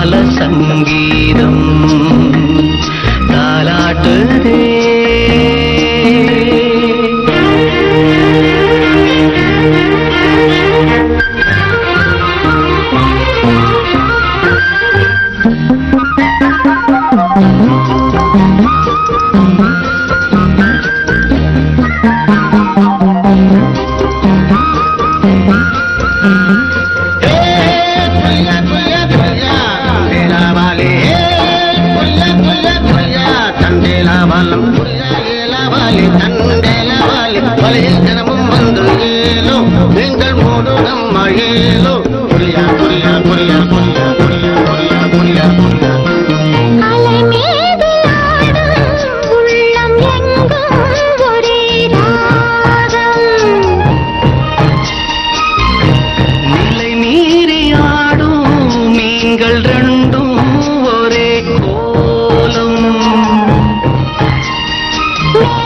கால சங்கீதம் Whoa!